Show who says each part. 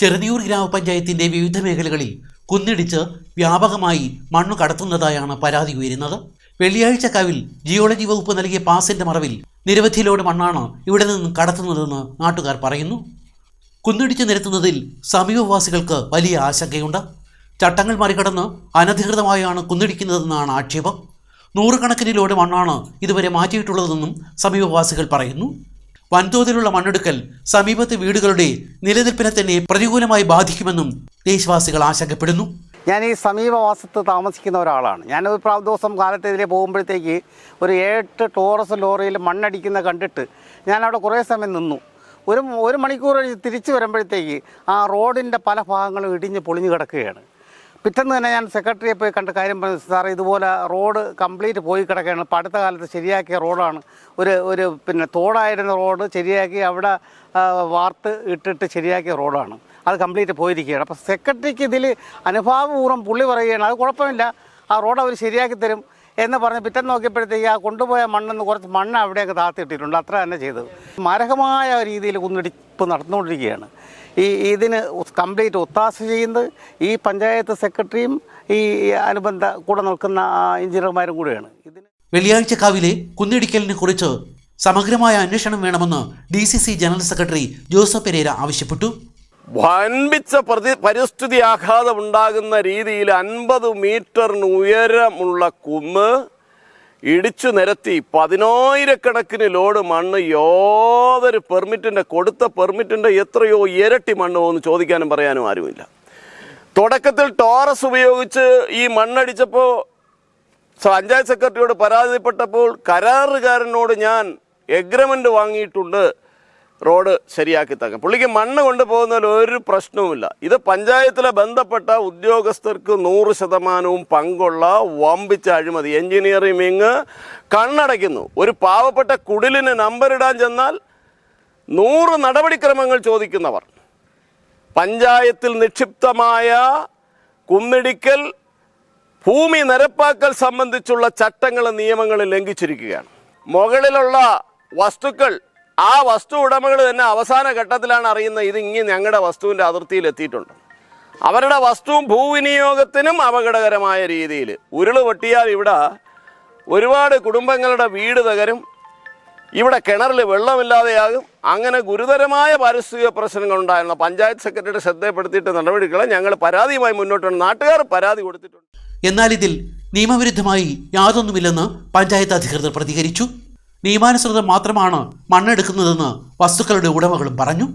Speaker 1: ചെറുനിയൂർ ഗ്രാമപഞ്ചായത്തിന്റെ വിവിധ മേഖലകളിൽ കുന്നിടിച്ച് വ്യാപകമായി മണ്ണു കടത്തുന്നതായാണ് പരാതി ഉയരുന്നത്. വെള്ളിയാഴ്ച കാവിൽ ജിയോളജി വകുപ്പ് നൽകിയ പാസിന്റെ മറവിൽ നിരവധി ലോഡ് മണ്ണാണ് ഇവിടെ നിന്നും കടത്തുന്നതെന്ന് നാട്ടുകാർ പറയുന്നു. കുന്നിടിച്ച് നിരത്തുന്നതിൽ സമീപവാസികൾക്ക് വലിയ ആശങ്കയുണ്ട്. ചട്ടങ്ങൾ മറികടന്ന് അനധികൃതമായാണ് കുന്നിടിക്കുന്നതെന്നാണ് ആക്ഷേപം. നൂറുകണക്കിന് ലോഡ് മണ്ണാണ് ഇതുവരെ മാറ്റിയിട്ടുള്ളതെന്നും സമീപവാസികൾ പറയുന്നു. വൻതോതിലുള്ള മണ്ണെടുക്കൽ സമീപത്തെ വീടുകളുടെ നിലനിൽപ്പിനെ തന്നെ പ്രതികൂലമായി ബാധിക്കുമെന്നും ദേശവാസികൾ ആശങ്കപ്പെടുന്നു.
Speaker 2: ഞാൻ ഈ സമീപവാസത്ത് താമസിക്കുന്ന ഒരാളാണ്. ഞാൻ ഒരു ദിവസം കാലത്ത് ഇതിലെ പോകുമ്പോഴത്തേക്ക് ഒരു ഏട്ട് ടോറസ് ലോറിയിൽ മണ്ണടിക്കുന്ന കണ്ടിട്ട് ഞാൻ അവിടെ കുറേ സമയം നിന്നു. ഒരു ഒരു മണിക്കൂർ തിരിച്ചു വരുമ്പോഴത്തേക്ക് ആ റോഡിന്റെ പല ഭാഗങ്ങളും ഇടിഞ്ഞ് പൊളിഞ്ഞു കിടക്കുകയാണ്. പിറ്റേന്ന് തന്നെ ഞാൻ സെക്രട്ടറിയെ പോയി കണ്ട കാര്യം പറഞ്ഞു സാറേ ഇതുപോലെ റോഡ് കംപ്ലീറ്റ് പോയി കിടക്കുകയാണ്. ഇപ്പോൾ അടുത്ത കാലത്ത് ശരിയാക്കിയ റോഡാണ്. ഒരു ഒരു പിന്നെ തോടായിരുന്ന റോഡ് ശരിയാക്കി അവിടെ വാർത്ത് ഇട്ടിട്ട് ശരിയാക്കിയ റോഡാണ്. അത് കംപ്ലീറ്റ് പോയിരിക്കുകയാണ്. അപ്പോൾ സെക്രട്ടറിക്ക് ഇതിൽ അനുഭാവപൂർവം പുള്ളി പറയുകയാണ് അത് കുഴപ്പമില്ല. ആ റോഡ് അവർ ശരിയാക്കി തരും. എന്ന് പറഞ്ഞ് പിറ്റേന്ന് നോക്കിയപ്പോഴത്തേക്ക് ആ കൊണ്ടുപോയ മണ്ണെന്ന് കുറച്ച് മണ്ണ് അവിടെയൊക്കെ താത്തിയിട്ടിട്ടുണ്ട് അത്ര തന്നെ ചെയ്തത് മാരകമായ രീതിയിൽ കുന്നിടിപ്പ് നടന്നുകൊണ്ടിരിക്കുകയാണ്. ഈ ഇതിന് കംപ്ലീറ്റ് ഒത്താശ ചെയ്യുന്നത് ഈ പഞ്ചായത്ത് സെക്രട്ടറിയും ഈ അനുബന്ധ കൂടെ നിൽക്കുന്ന എഞ്ചിനീയർമാരും കൂടെയാണ്. ഇതിന്
Speaker 1: വെള്ളിയാഴ്ച കാവിലെ കുന്നിടിക്കലിനെ കുറിച്ച് സമഗ്രമായ അന്വേഷണം വേണമെന്ന് D C C general secretary Joseph Pereira ആവശ്യപ്പെട്ടു.
Speaker 3: വൻപിച്ച പ്രതി പരിസ്ഥിതി ആഘാതം ഉണ്ടാകുന്ന രീതിയിൽ അൻപത് മീറ്ററിന് ഉയരമുള്ള കുന്ന് ഇടിച്ചു നിരത്തി പതിനായിരക്കണക്കിന് ലോഡ് മണ്ണ് യാതൊരു പെർമിറ്റിന്റെ കൊടുത്ത പെർമിറ്റിന്റെ എത്രയോ ഇരട്ടി മണ്ണ് എന്ന് ചോദിക്കാനും പറയാനും ആരുമില്ല. തുടക്കത്തിൽ ടോറസ് ഉപയോഗിച്ച് ഈ മണ്ണടിച്ചപ്പോൾ പഞ്ചായത്ത് സെക്രട്ടറിയോട് പരാതിപ്പെട്ടപ്പോൾ കരാറുകാരനോട് ഞാൻ എഗ്രിമെന്റ് വാങ്ങിയിട്ടുണ്ട്. റോഡ് ശരിയാക്കി തരാം പുള്ളിക്ക് മണ്ണ് കൊണ്ടുപോകുന്നതിൽ ഒരു പ്രശ്നവുമില്ല. ഇത് പഞ്ചായത്തിലെ ബന്ധപ്പെട്ട ഉദ്യോഗസ്ഥർക്ക് നൂറ് ശതമാനവും പങ്കുള്ള വമ്പിച്ച അഴിമതി. എഞ്ചിനീയറിംഗ് കണ്ണടയ്ക്കുന്നു. ഒരു പാവപ്പെട്ട കുടിലിന് നമ്പറിടാൻ ചെന്നാൽ നൂറ് നടപടിക്രമങ്ങൾ ചോദിക്കുന്നവർ. പഞ്ചായത്തിൽ നിക്ഷിപ്തമായ കുന്നിടിക്കൽ ഭൂമി നിരപ്പാക്കൽ സംബന്ധിച്ചുള്ള ചട്ടങ്ങളും നിയമങ്ങളും ലംഘിച്ചിരിക്കുകയാണ്. മുകളിലുള്ള വസ്തുക്കൾ ആ വസ്തു ഉടമകൾ തന്നെ അവസാന ഘട്ടത്തിലാണ് അറിയുന്നത് ഇത് ഇങ്ങനെ ഞങ്ങളുടെ വസ്തുവിന്റെ അതിർത്തിയിൽ എത്തിയിട്ടുണ്ട്. അവരുടെ വസ്തുവും ഭൂവിനിയോഗത്തിനും അപകടകരമായ രീതിയിൽ ഉരുൾ പൊട്ടിയാൽ ഇവിടെ ഒരുപാട് കുടുംബങ്ങളുടെ വീട് തകരും ഇവിടെ കിണറിൽ വെള്ളമില്ലാതെയാകും. അങ്ങനെ ഗുരുതരമായ പാരിസ്ഥിതിക പ്രശ്നങ്ങൾ ഉണ്ടായിരുന്ന പഞ്ചായത്ത് സെക്രട്ടറി ശ്രദ്ധപ്പെടുത്തിയിട്ട് നടപടികളെ ഞങ്ങൾ പരാതിയുമായി മുന്നോട്ടുണ്ട്. നാട്ടുകാർ പരാതി കൊടുത്തിട്ടുണ്ട്.
Speaker 1: എന്നാൽ ഇതിൽ നിയമവിരുദ്ധമായി യാതൊന്നുമില്ലെന്ന് പഞ്ചായത്ത് അധികൃതർ പ്രതികരിച്ചു. നിയമാനുസൃതം മാത്രമാണ് മണ്ണെടുക്കുന്നതെന്ന് വസ്തുക്കളുടെ ഉടമകളും പറഞ്ഞു.